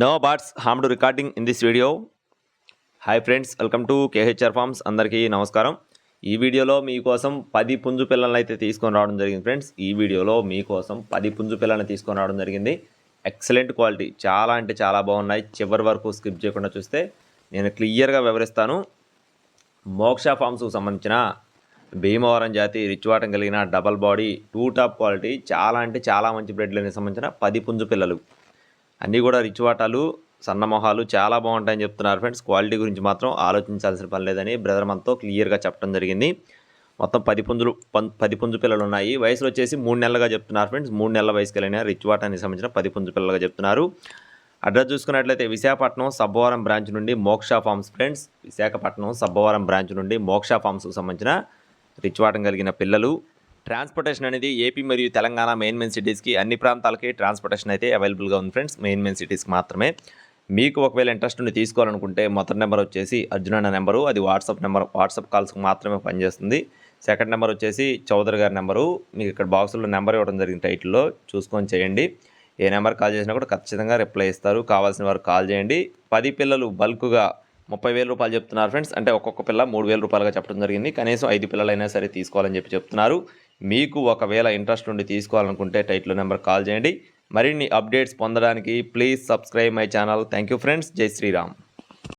No birds harmed recording in this video hi friends welcome to K H R farms అందరికీ నమస్కారం. ఈ వీడియోలో మీకోసం పది పుంజు పిల్లలను అయితే తీసుకొని రావడం జరిగింది ఫ్రెండ్స్ ఈ వీడియోలో మీకోసం పది పుంజు పిల్లల్ని తీసుకొని రావడం జరిగింది. ఎక్సలెంట్ క్వాలిటీ చాలా అంటే చాలా బాగున్నాయి. చివరి వరకు స్కిప్ చేయకుండా చూస్తే నేను క్లియర్గా వివరిస్తాను. మోక్ష ఫార్మ్స్కు సంబంధించిన భీమవరం జాతి రిచ్వాటం కలిగిన double body too top quality చాలా అంటే చాలా మంచి బ్రెడ్లకు సంబంధించిన పది పుంజు పిల్లలు. అన్నీ కూడా రిచ్ వాటాలు సన్నమొహాలు చాలా బాగుంటాయని చెప్తున్నారు ఫ్రెండ్స్ క్వాలిటీ గురించి మాత్రం ఆలోచించాల్సిన పని లేదని బ్రదర్ మనతో క్లియర్గా చెప్పడం జరిగింది. మొత్తం పది పుంజులు పం- పది పుంజు పిల్లలు ఉన్నాయి వయసులో వచ్చేసి మూడు నెలలుగా చెప్తున్నారు ఫ్రెండ్స్ మూడు నెలల వయసుకి వెళ్ళిన రిచ్ వాటానికి సంబంధించిన పది పుంజు పిల్లలుగా చెప్తున్నారు. అడ్రస్ చూసుకున్నట్లయితే విశాఖపట్నం సబ్బవరం బ్రాంచ్ నుండి Moksha farms friends Visakhapatnam Sabbavaram branch నుండి మోక్ష ఫార్మ్స్కి సంబంధించిన రిచ్ వాటం కలిగిన పిల్లలు. ట్రాన్స్పోర్టేషన్ అనేది ఏపీ మరియు తెలంగాణ మెయిన్ మెయిన్ సిటీస్కి అన్ని ప్రాంతాలకి ట్రాన్స్పోర్టేషన్ అయితే అవైలబుల్గా ఉంది ఫ్రెండ్స్. మెయిన్ మెయిన్ సిటీస్కి మాత్రమే. మీకు ఒకవేళ ఇంట్రెస్ట్ ఉండి తీసుకోవాలనుకుంటే మొదటి నెంబర్ వచ్చేసి అర్జున్ అన్న నెంబరు అది వాట్సాప్ నెంబర్ వాట్సాప్ కాల్స్కి మాత్రమే పనిచేస్తుంది. సెకండ్ నెంబర్ వచ్చేసి చౌదరి గారి నెంబరు. మీకు ఇక్కడ బాక్సులో నెంబర్ ఇవ్వడం జరిగింది టైటిల్లో. చూసుకొని చేయండి. ఏ నెంబర్ కాల్ చేసినా కూడా ఖచ్చితంగా రిప్లై ఇస్తారు. కావాల్సిన వారు కాల్ చేయండి. పది పిల్లలు బల్క్గా ముప్పై వేల రూపాయలు చెప్తున్నారు ఫ్రెండ్స్. అంటే ఒక్కొక్క పిల్ల మూడు వేల రూపాయలుగా చెప్పడం జరిగింది. కనీసం ఐదు పిల్లలైనా సరే తీసుకోవాలని చెప్పి చెప్తున్నారు. మీకు ఒకవేళ ఇంట్రెస్ట్ ఉండి తీసుకోవాలనుకుంటే టైటిల్ నెంబర్ కాల్ చేయండి. మరిన్ని అప్డేట్స్ పొందడానికి please subscribe my channel. Thank you friends. Jai Shriram.